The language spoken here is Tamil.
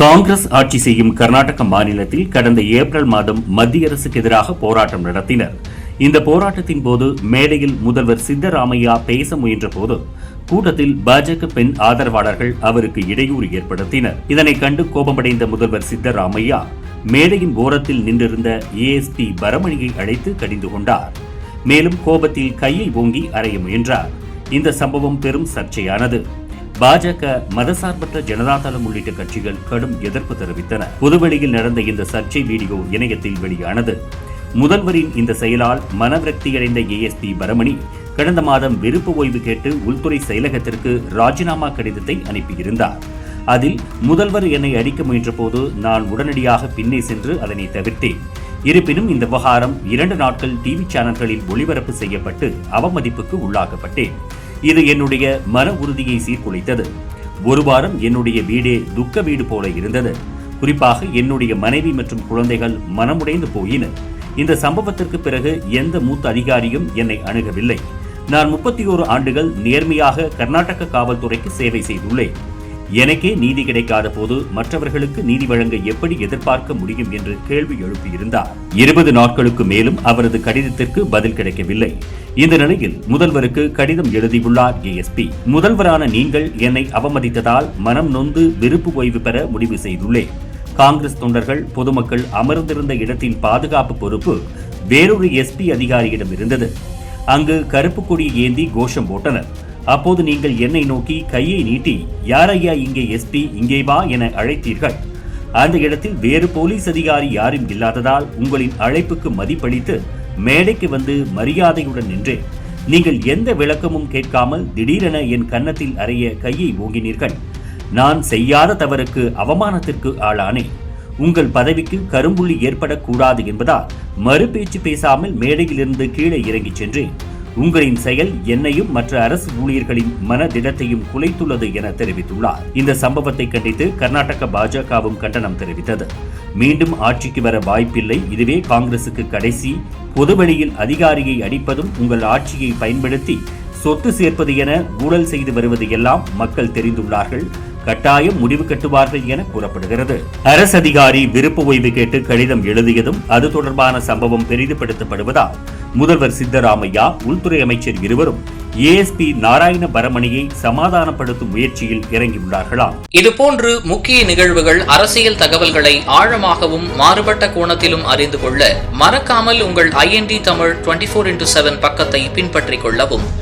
காங்கிரஸ் ஆட்சி செய்யும் கர்நாடக மாநிலத்தில் கடந்த ஏப்ரல் மாதம் மத்திய அரசுக்கு எதிராக போராட்டம் நடத்தினர். இந்த போராட்டத்தின் போது மேடையில் முதல்வர் சித்தராமையா பேச முயன்ற போது கூட்டத்தில் பாஜக பெண் ஆதரவாளர்கள் அவருக்கு இடையூறு ஏற்படுத்தினர். இதனை கண்டு கோபமடைந்த முதல்வர் சித்தராமையா மேடையின் ஓரத்தில் நின்றிருந்த ஏஎஸ்பி பரமணியை அழைத்து கடிந்து கொண்டார். மேலும் கோபத்தில் கையை ஓங்கி அறைய முயன்றார். இந்த சம்பவம் பெரும் சர்ச்சையானது. பாஜக மதசார்பற்ற ஜனதாதளம் உள்ளிட்ட கட்சிகள் கடும் எதிர்ப்பு தெரிவித்தன. புதுவெளியில் நடந்த இந்த சர்ச்சை வீடியோ இணையத்தில் வெளியானது. முதல்வரின் இந்த செயலால் மனவிரக்தியடைந்த ஏஎஸ்பி பரமணி கடந்த மாதம் விருப்பு ஓய்வு கேட்டு உள்துறை செயலகத்திற்கு ராஜினாமா கடிதத்தை அனுப்பியிருந்தார். அதில் முதல்வர் என்னை அடிக்க முயன்றபோது நான் உடனடியாக பின்னே சென்று அதனை தவிர்த்தேன். இருப்பினும் இந்த விவகாரம் இரண்டு நாட்கள் டிவி சேனல்களில் ஒளிபரப்பு செய்யப்பட்டு அவமதிப்புக்கு உள்ளாக்கப்பட்டேன். இது என்னுடைய மன உறுதியை சீர்குலைத்தது. ஒரு வாரம் என்னுடைய வீடே துக்க வீடு போல இருந்தது. குறிப்பாக என்னுடைய மனைவி மற்றும் குழந்தைகள் மனமுடைந்து போயின. இந்த சம்பவத்திற்கு பிறகு எந்த மூத்த அதிகாரியும் என்னை அணுகவில்லை. நான் முப்பத்தி ஓரு ஆண்டுகள் நேர்மையாக கர்நாடக காவல்துறைக்கு சேவை செய்துள்ளேன். எனக்கே நீதி கிடைக்காத போது மற்றவர்களுக்கு நீதி வழங்க எப்படி எதிர்பார்க்க முடியும் என்று கேள்வி எழுப்பியிருந்தார். இருபது நாட்களுக்கு மேலும் அவரது கடிதத்திற்கு பதில் கிடைக்கவில்லை. இந்த நிலையில் முதல்வருக்கு கடிதம் எழுதியுள்ளார் ஏஎஸ்பி முதல்வரான நீங்கள் என்னை அவமதித்ததால் மனம் நொந்து விருப்பு ஓய்வு பெற முடிவு செய்துள்ளேன். காங்கிரஸ் தொண்டர்கள் பொதுமக்கள் அமர்ந்திருந்த இடத்தின் பாதுகாப்பு பொறுப்பு வேறொரு எஸ்பி அதிகாரியிடம் இருந்தது. அங்கு கருப்பு கொடி ஏந்தி கோஷம் போட்டனர். அப்போது நீங்கள் என்னை நோக்கி கையை நீட்டி யாரையா இங்கே எஸ்பி இங்கே வா என அழைத்தீர்கள். அந்த இடத்தில் வேறு போலீஸ் அதிகாரி யாரும் இல்லாததால் உங்களின் அழைப்புக்கு மதிப்பளித்து மேடைக்கு வந்து மரியாதையுடன் நின்றேன். நீங்கள் எந்த விளக்கமும் கேட்காமல் திடீரென என் கன்னத்தில் அறைய கையை ஓங்கினீர்கள். நான் செய்யாத தவறுக்கு அவமானத்திற்கு ஆளானேன். உங்கள் பதவிக்கு கரும்புள்ளி ஏற்படக்கூடாது என்பதால் மறுபேச்சு பேசாமல் மேடையிலிருந்து கீழே இறங்கிச் சென்றேன். உங்களின் செயல் என்னையும் மற்ற அரசு ஊழியர்களின் மனதிடத்தையும் குலைத்துள்ளது என தெரிவித்துள்ளார். இந்த சம்பவத்தை கண்டித்து கர்நாடக பாஜகவும் கண்டனம் தெரிவித்தது. மீண்டும் ஆட்சிக்கு வர வாய்ப்பில்லை. இதுவே காங்கிரசுக்கு கடைசி. பொதுவெளியில் அதிகாரியை அடிப்பதும் உங்கள் ஆட்சியை பயன்படுத்தி சொத்து சேர்ப்பது என ஊழல் செய்து வருவது எல்லாம் மக்கள் தெரிந்துள்ளார்கள். கட்டாயம் முடிவு கட்டுவார்கள் என கூறப்படுகிறது. அரசு அதிகாரி விருப்ப ஓய்வு கேட்டு கடிதம் எழுதியதும் அது தொடர்பான சம்பவம் பெரிதுபடுத்தப்படுவதால் முதல்வர் சித்தராமையா உள்துறை அமைச்சர் இருவரும் ஏஎஸ்பி நாராயண பரமணியை சமாதானப்படுத்தும் முயற்சியில் இறங்கியுள்ளார்களாம் இதுபோன்று முக்கிய நிகழ்வுகள் அரசியல் தகவல்களை ஆழமாகவும் மாறுபட்ட கோணத்திலும் அறிந்து கொள்ள மறக்காமல் உங்கள் IND Tamil twenty four into seven பக்கத்தை பின்பற்றிக் கொள்ளவும்.